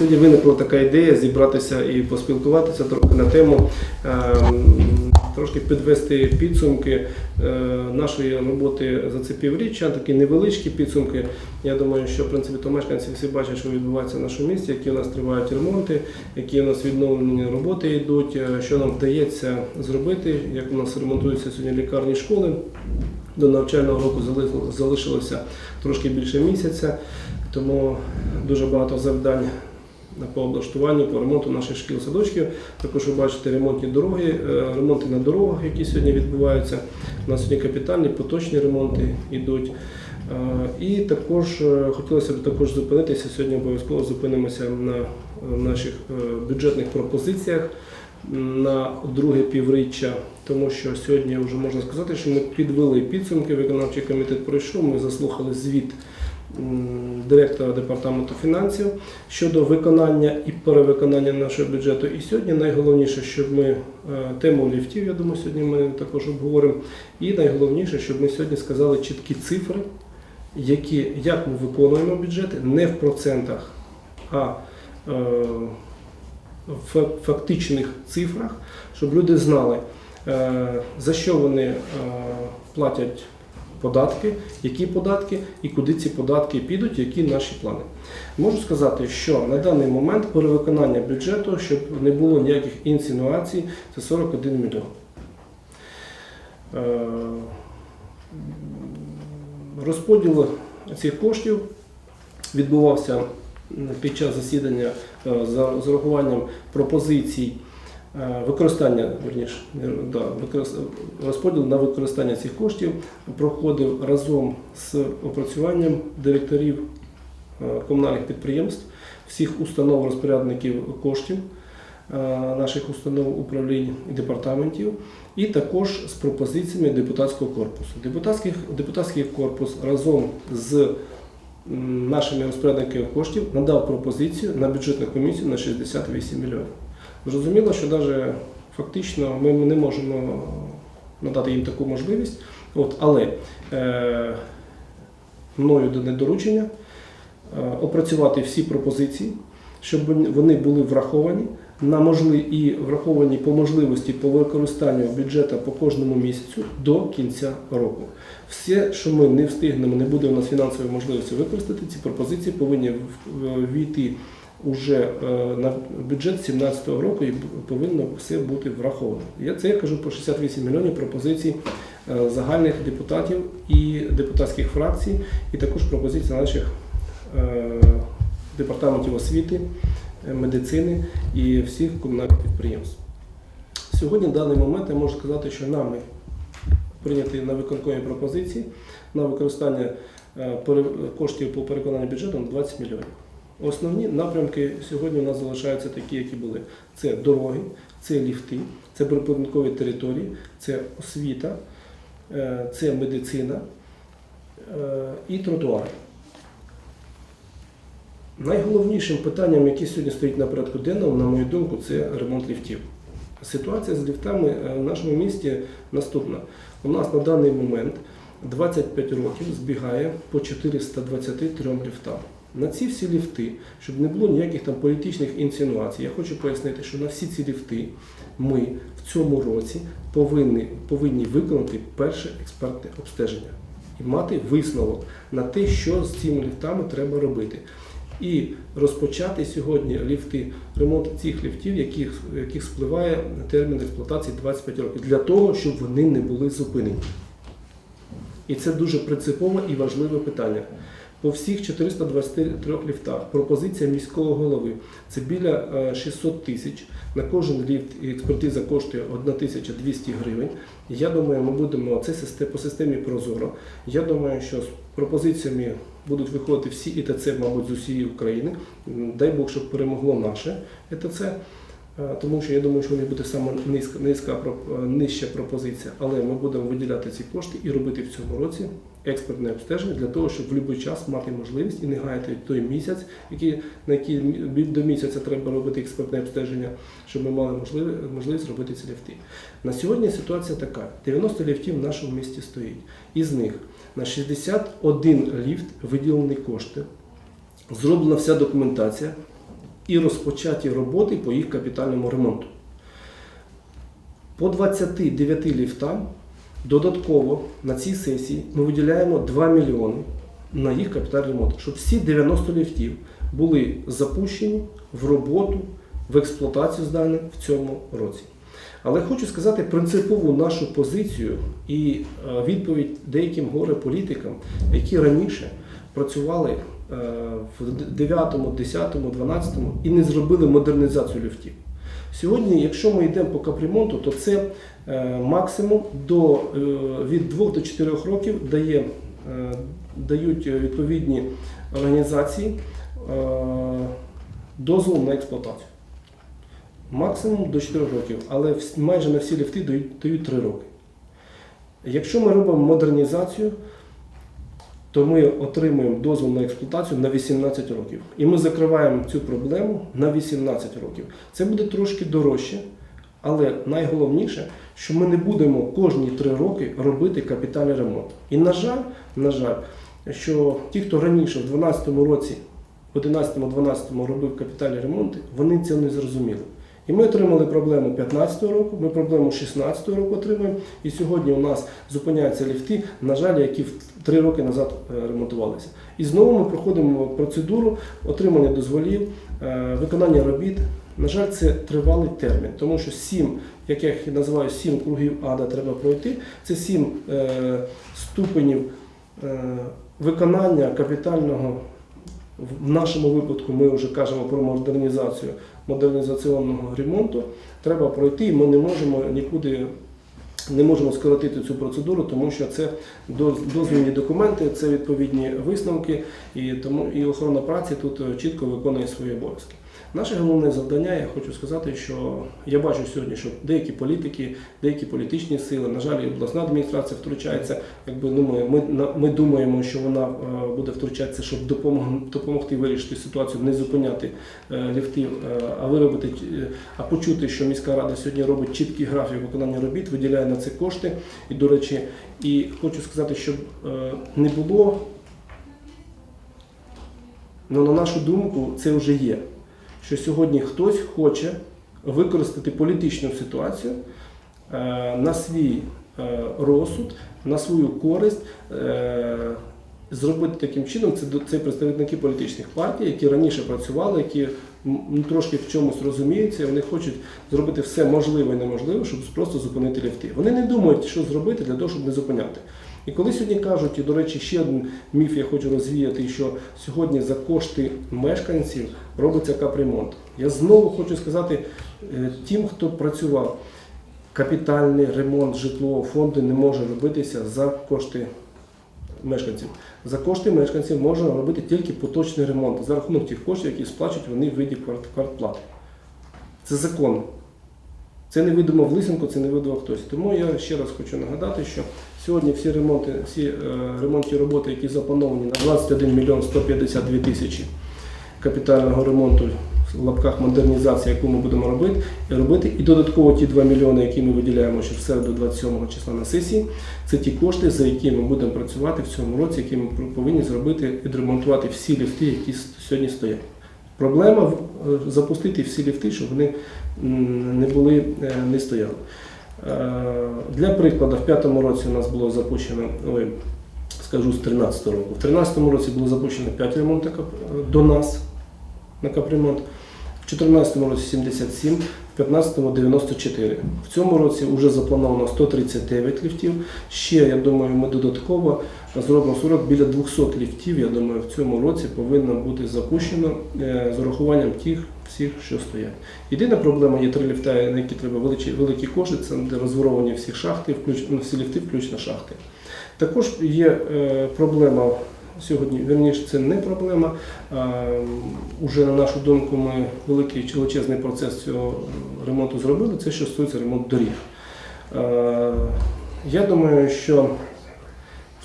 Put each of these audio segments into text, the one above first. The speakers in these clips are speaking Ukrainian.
Сьогодні виникла така ідея зібратися і поспілкуватися трохи на тему, ем, трошки підвести підсумки е, нашої роботи за це півріччя, такі невеличкі підсумки. Я думаю, що в принципі то мешканці всі бачать, що відбувається в нашому місті, які у нас тривають ремонти, які у нас відновлені роботи йдуть, е, що нам вдається зробити, як у нас ремонтуються сьогодні лікарні школи. До навчального року залишилося трошки більше місяця, тому дуже багато завдань по облаштуванню, по ремонту наших шкіл садочків. Також ви бачите ремонтні дороги, е, ремонти на дорогах, які сьогодні відбуваються. У нас сьогодні капітальні, поточні ремонти йдуть. Е, І також е, хотілося б також зупинитися. Сьогодні обов'язково зупинимося на наших бюджетних пропозиціях на друге півріччя, тому що сьогодні вже можна сказати, що ми підвели підсумки. Виконавчий комітет пройшов. Ми заслухали звіт директора департаменту фінансів щодо виконання і перевиконання нашого бюджету. І сьогодні найголовніше, щоб ми е, тему ліфтів, я думаю, сьогодні ми також обговоримо. І найголовніше, щоб ми сьогодні сказали чіткі цифри, які як ми виконуємо бюджети, не в процентах, а е, в фактичних цифрах, щоб люди знали, е, за що вони платять податки, які податки і куди ці податки підуть, які наші плани. Можу сказати, що на даний момент перевиконання бюджету, щоб не було ніяких інсинуацій, це 41 мільйон. Е, Розподіл цих коштів відбувався під час засідання е, з урахуванням пропозицій використання, верніше, да, розподіл на використання цих коштів проходив разом з опрацюванням директорів е, комунальних підприємств, всіх установ розпорядників коштів, е, наших установ управлінь і департаментів, і також з пропозиціями депутатського корпусу. Депутатський, депутатський корпус разом з нашими розпорядниками коштів надав пропозицію на бюджетну комісію на 68 мільйонів. Зрозуміло, що навіть фактично ми не можемо надати їм таку можливість, От, але е, мною дане доручення е, опрацювати всі пропозиції, щоб вони були враховані на можли і враховані по можливості по використанню бюджету по кожному місяцю до кінця року. Все, що ми не встигнемо, не буде у нас фінансової можливості використати, ці пропозиції повинні війти уже е, на бюджет 2017 року і повинно все бути враховано. Я це я кажу по 68 мільйонів пропозицій е, загальних депутатів і депутатських фракцій, і також пропозицій наших е, департаментів освіти, медицини і всіх комунальних підприємств. Сьогодні, в даний момент, я можу сказати, що нами прийняті на виконкомі пропозиції на використання коштів по переконанню бюджету на 20 мільйонів. Основні напрямки сьогодні у нас залишаються такі, які були: це дороги, це ліфти, це прибудинкові території, це освіта, е, це медицина е, і тротуари. Найголовнішим питанням, яке сьогодні стоїть на порядку денному, на мою думку, це ремонт ліфтів. Ситуація з ліфтами е, в нашому місті наступна. У нас на даний момент 25 років збігає по 423 ліфтам. На ці всі ліфти, щоб не було ніяких там політичних інсинуацій, я хочу пояснити, що на всі ці ліфти ми в цьому році повинні, повинні виконати перше експертне обстеження і мати висновок на те, що з цими ліфтами треба робити. І розпочати сьогодні ліфти, ремонт цих ліфтів, яких, яких спливає термін експлуатації 25 років, для того, щоб вони не були зупинені. І це дуже принципове і важливе питання. По всіх 423 ліфтах пропозиція міського голови це біля е, 600 тисяч. На кожен ліфт експертиза коштує 1200 гривень. Я думаю, ми будемо це по системі Прозоро. Я думаю, що з пропозиціями будуть виходити всі ІТЦ, мабуть, з усієї України. Дай Бог, щоб перемогло наше ІТЦ. Е, Тому що я думаю, що у них буде саме низька, низька е, нижча пропозиція, але ми будемо виділяти ці кошти і робити в цьому році експертне обстеження для того, щоб в будь-який час мати можливість і не гаяти той місяць, який, на який до місяця треба робити експертне обстеження, щоб ми мали можливість, робити ці ліфти. На сьогодні ситуація така: 90 ліфтів в нашому місті стоїть. Із них на 61 ліфт виділені кошти, зроблена вся документація. і розпочаті роботи по їх капітальному ремонту. По 29 ліфтам додатково на цій сесії ми виділяємо 2 мільйони на їх капітальний ремонт, щоб всі 90 ліфтів були запущені в роботу, в експлуатацію здані в цьому році. Але хочу сказати принципову нашу позицію і е, відповідь деяким горе-політикам, які раніше працювали е, в 9, 10, 12 і не зробили модернізацію ліфтів. Сьогодні, якщо ми йдемо по капремонту, то це е, максимум до, е, від 2 до 4 років дає, е, дають відповідні організації дозвол на експлуатацію. Максимум до 4 років, але майже на всі ліфти дають 3 роки. Якщо ми робимо модернізацію, то ми отримуємо дозвіл на експлуатацію на 18 років. І ми закриваємо цю проблему на 18 років. Це буде трошки дорожче, але найголовніше, що ми не будемо кожні 3 роки робити капітальний ремонт. І на жаль, на жаль, що ті, хто раніше в 2012 році, в 2011-2012 робив капітальні ремонти, вони це не зрозуміли. І ми отримали проблему 2015 року, ми проблему 2016 року отримаємо. І сьогодні у нас зупиняються ліфти, на жаль, які три роки назад е, ремонтувалися. І знову ми проходимо процедуру отримання дозволів, е, виконання робіт. На жаль, це тривалий термін, тому що сім, як я їх називаю, сім кругів ада треба пройти. Це сім е, ступенів е, виконання капітального. В нашому випадку ми вже кажемо про модернізацію модернізаційного ремонту. Треба пройти, і ми не можемо нікуди не можемо скоротити цю процедуру, тому що це дозвільні документи, це відповідні висновки, і тому і охорона праці тут е, чітко виконує свої обов'язки. Наше головне завдання, я хочу сказати, що я бачу сьогодні, що деякі політики, деякі політичні сили, на жаль, і обласна адміністрація втручається. Якби ну, ми, ми, ми думаємо, що вона е, буде втручатися, щоб допомог- допомогти вирішити ситуацію, не зупиняти е, ліфтів, е, а виробити, а почути, що міська рада сьогодні робить чіткий графік виконання робіт, виділяє на це кошти. І, до речі, і хочу сказати, щоб не було, ну, на нашу думку, це вже є. Що сьогодні хтось хоче використати політичну ситуацію е, на свій е, розсуд, на свою користь. е, Зробити таким чином, це, це представники політичних партій, які раніше працювали, які ну, трошки в чомусь розуміються, вони хочуть зробити все можливе і неможливе, щоб просто зупинити ліфти. Вони не думають, що зробити для того, щоб не зупиняти. І коли сьогодні кажуть, і до речі, ще один міф я хочу розвіяти, що сьогодні за кошти мешканців робиться капремонт. Я знову хочу сказати е, тим, хто працював, капітальний ремонт житлового фонду не може робитися за кошти мешканців. За кошти мешканців можна робити тільки поточний ремонт за рахунок тих коштів, які сплачують вони в виді квартплати. Це закон. Це не видумав Лисенко, це не видумав хтось. Тому я ще раз хочу нагадати, що сьогодні всі ремонти, всі е, ремонтні роботи, які заплановані на 21 мільйон 152 тисячі капітального ремонту в лапках модернізації, яку ми будемо робити, і робити. І додатково ті 2 мільйони, які ми виділяємо ще в середу 27 числа на сесії, це ті кошти, за які ми будемо працювати в цьому році, які ми повинні зробити, відремонтувати всі ліфти, які сьогодні стоять. Проблема е, запустити всі ліфти, щоб вони не були, е, не стояли. Е, Для прикладу, в п'ятому році у нас було запущено, ой, скажу з 13 року. В 13 році було запущено 5 ремонтів до нас на капремонт. В 2014 році 77, в 2015 94. В цьому році вже заплановано 139 ліфтів. Ще, я думаю, ми додатково зробимо 40 біля 200 ліфтів. Я думаю, в цьому році повинно бути запущено е, з урахуванням тих всіх, що стоять. Єдина проблема є три ліфта, на які треба великі, великі кошти, це розворовані всі шахти, включ, ну, всі ліфти, включно шахти. Також є е, проблема сьогодні, верніше, це не проблема. А, Уже на нашу думку, ми великий величезний процес цього ремонту зробили. Це що стосується ремонту доріг. Е, Я думаю, що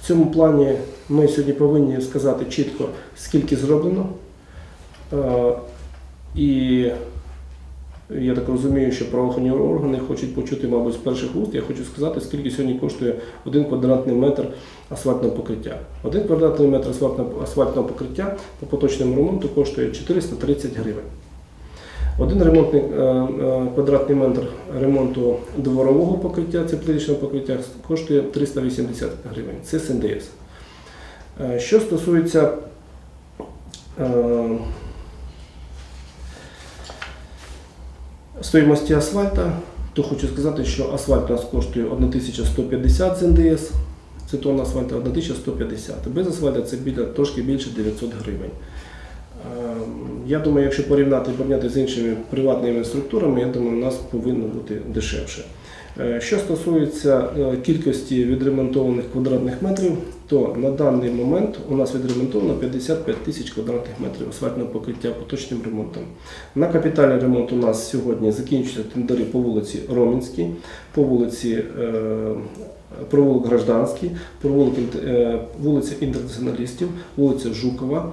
в цьому плані ми сьогодні повинні сказати чітко, скільки зроблено. І я так розумію, що правоохоронні органи хочуть почути, мабуть, з перших уст. Я хочу сказати, скільки сьогодні коштує один квадратний метр асфальтного покриття. Один квадратний метр асфальтного, покриття по поточному ремонту коштує 430 гривень. Один ремонтний е, е, квадратний метр ремонту дворового покриття, це покриття, коштує 380 гривень. Це з НДС. Е, Що стосується стоїмості асфальта, то хочу сказати, що асфальт у нас коштує 1150 з НДС. Це тонна асфальта 1150. Без асфальту це біля трошки більше 900 гривень. Е, Я думаю, якщо порівняти порівняти з іншими приватними структурами, я думаю, у нас повинно бути дешевше. Е, Що стосується е, кількості відремонтованих квадратних метрів, то на даний момент у нас відремонтовано 55 тисяч квадратних метрів асфальтного покриття поточним ремонтом. На капітальний ремонт у нас сьогодні закінчуються тендери по вулиці Ромінській, по вулиці е, провулок Гражданський, провулок вулиця Інтернаціоналістів, вулиця Жукова.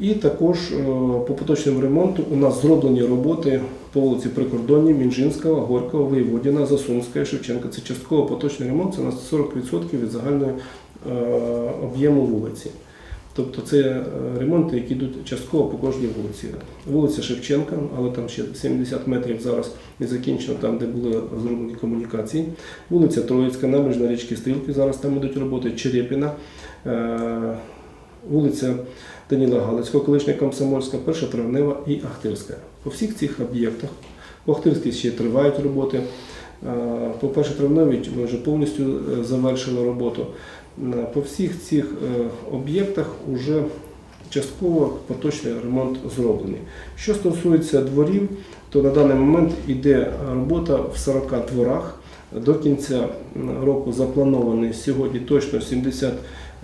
І також е, по поточному ремонту у нас зроблені роботи по вулиці Прикордонні, Мінжинського, Горького, Воєводіна, Засунська, Шевченка. Це частково поточний ремонт, це у нас 40% від загального е, об'єму вулиці. Тобто це е, ремонти, які йдуть частково по кожній вулиці. Вулиця Шевченка, але там ще 70 метрів зараз не закінчено, там, де були зроблені комунікації. Вулиця Троїцька, набережна річки Стрілки, зараз там йдуть роботи, Черепіна, вулиця Даніла Галицького, колишня Комсомольська, Перша Травнева і Ахтирська. По всіх цих об'єктах, по Ахтирській ще тривають роботи. Е, По першій травневій ми вже повністю е, завершили роботу. Е, По всіх цих об'єктах вже частково поточний ремонт зроблений. Що стосується дворів, то на даний момент йде робота в 40 дворах. До кінця року запланований сьогодні точно 70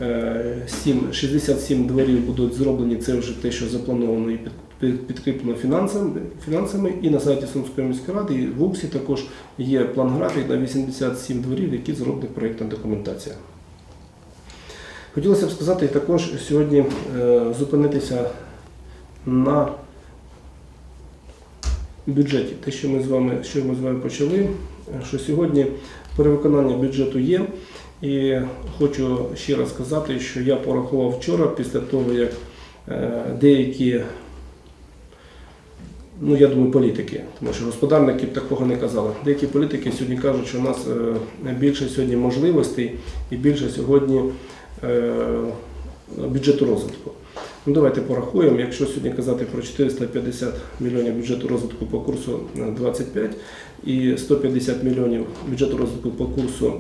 е, сім- 67 дворів будуть зроблені. Це вже те, що заплановано і під- під- підкріплено фінансами, фінансами. І на сайті Сумської міської ради, і в УКСі також є план графік на 87 дворів, які зроблена проєктна документація. Хотілося б сказати також сьогодні е, зупинитися на бюджеті. Те, що ми з вами, що ми з вами почали, е, що сьогодні перевиконання бюджету є. І хочу ще раз сказати, що я порахував вчора, після того, як е, деякі, ну я думаю, політики, тому що господарники б такого не казали. Деякі політики сьогодні кажуть, що у нас е, більше сьогодні можливостей і більше сьогодні е, бюджету розвитку. Ну, давайте порахуємо. Якщо сьогодні казати про 450 мільйонів бюджету розвитку по курсу е, 25 і 150 мільйонів бюджету розвитку по курсу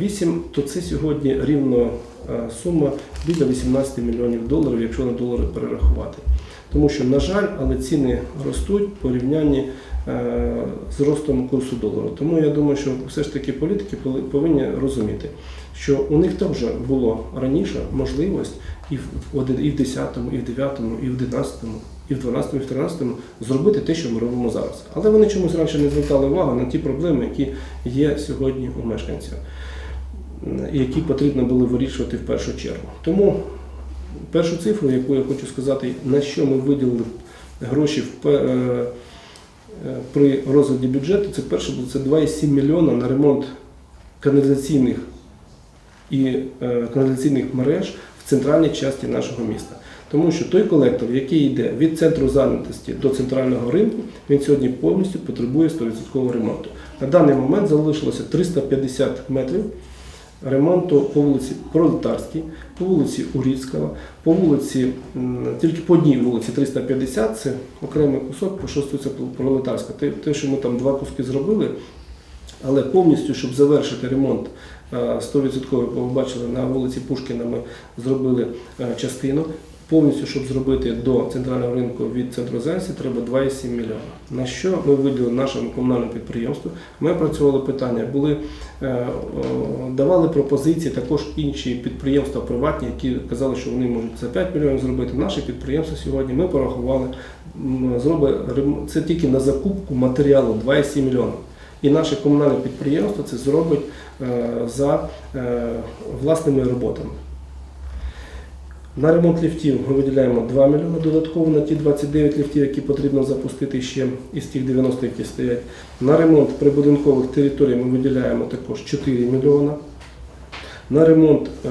8, то це сьогодні рівно е, сума біля 18 мільйонів доларів, якщо на долари перерахувати. Тому що, на жаль, але ціни ростуть в порівнянні е, з ростом курсу долару. Тому я думаю, що все ж таки політики повинні розуміти, що у них також було раніше можливість і в один- і в 10-му, і в 9-му, і в 11-му, і в 12-му, і в 13-му зробити те, що ми робимо зараз. Але вони чомусь раніше не звертали увагу на ті проблеми, які є сьогодні у мешканців, які потрібно було вирішувати в першу чергу. Тому першу цифру, яку я хочу сказати, на що ми виділили гроші в е, е, при розгляді бюджету, це перше це 2,7 мільйона на ремонт каналізаційних і е, каналізаційних мереж центральній частині нашого міста. Тому що той колектор, який йде від центру зайнятості до центрального ринку, він сьогодні повністю потребує 100% ремонту. На даний момент залишилося 350 метрів ремонту по вулиці Пролетарській, по вулиці Уріцького, по вулиці, тільки по одній вулиці 350, це окремий кусок, що стосується Пролетарська. Те, що ми там два куски зробили, але повністю, щоб завершити ремонт 100%, бо ви бачили, на вулиці Пушкіна ми зробили е, частину. Повністю, щоб зробити до центрального ринку від центру зайнятості, треба 2,7 мільйона. На що ми виділили нашому комунальному підприємству? Ми опрацювали питання, були е, давали пропозиції також інші підприємства приватні, які казали, що вони можуть за 5 мільйонів зробити. Наше підприємство сьогодні ми порахували, м, зробить це тільки на закупку матеріалу 2,7 мільйона. І наше комунальне підприємство це зробить за е, власними роботами. На ремонт ліфтів ми виділяємо 2 мільйони додатково на ті 29 ліфтів, які потрібно запустити ще із тих 90, які стоять. На ремонт прибудинкових територій ми виділяємо також 4 мільйона. На ремонт е,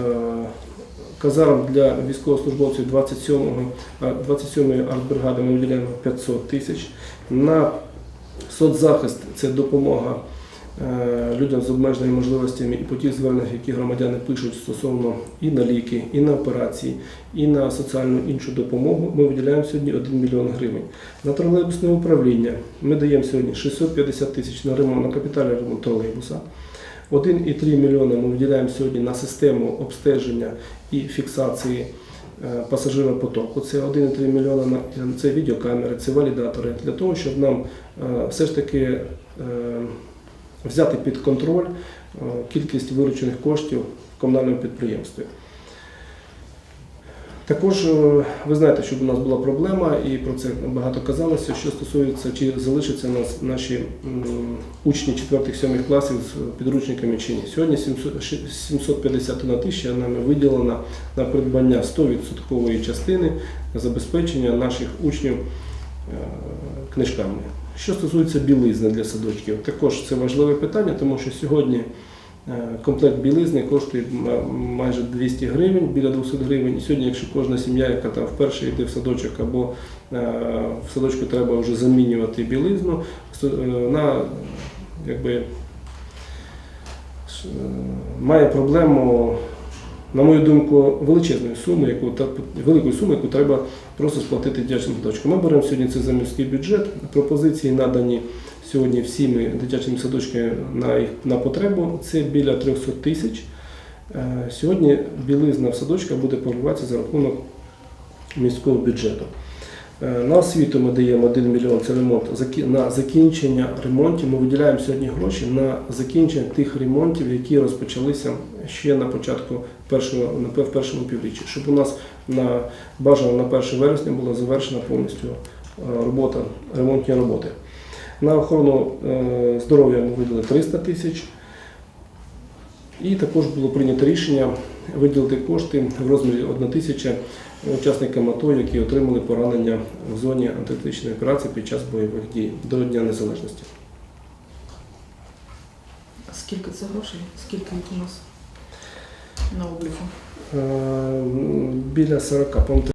казарм для військовослужбовців 27-го, а 27-ї артбригади ми виділяємо 500 тисяч. На соцзахист це допомога е, людям з обмеженими можливостями і по тих зверненнях, які громадяни пишуть стосовно і на ліки, і на операції, і на соціальну іншу допомогу. Ми виділяємо сьогодні 1 мільйон гривень. На тролейбусне управління ми даємо сьогодні 650 тисяч на ремонт на капітальний ремонт тролейбуса. 1,3 мільйона ми виділяємо сьогодні на систему обстеження і фіксації е, пасажиропотоку. Це 1,3 мільйона на це відеокамери, це валідатори для того, щоб нам е, все ж таки е, взяти під контроль е, кількість виручених коштів в комунальному підприємстві. Також е, ви знаєте, що у нас була проблема, і про це багато казалося, що стосується, чи залишаться нас наші учні 4-7 класів з підручниками чи ні. Сьогодні 751 тисяча нами виділена на придбання 100% частини забезпечення наших учнів книжками. Що стосується білизни для садочків, також це важливе питання, тому що сьогодні е, комплект білизни коштує майже 200 гривень, біля 200 гривень. І сьогодні, якщо кожна сім'я, яка там вперше йде в садочок або е, в садочку треба вже замінювати білизну, е, вона якби е, має проблему, на мою думку, величезної суми, яку великої суми, яку треба просто сплатити дитячим садочкам. Ми беремо сьогодні це за міський бюджет. Пропозиції надані сьогодні всіми дитячими садочками на їх на потребу. Це біля 300 тисяч. Е, Сьогодні білизна в садочках буде покриватися за рахунок міського бюджету. Е, На освіту ми даємо 1 мільйон це ремонт на закінчення ремонтів. Ми виділяємо сьогодні гроші на закінчення тих ремонтів, які розпочалися ще на початку першого на першому півріччі, щоб у нас на бажано на 1 вересня була завершена повністю е, робота, ремонтні роботи. На охорону е, здоров'я ми виділили 300 тисяч. І також було прийнято рішення виділити кошти в розмірі 1 тисяча учасникам АТО, які отримали поранення в зоні антитерористичної операції під час бойових дій до Дня Незалежності. А Скільки це грошей? Скільки їх у нас на обліку? Е, Біля 40, по-моєму,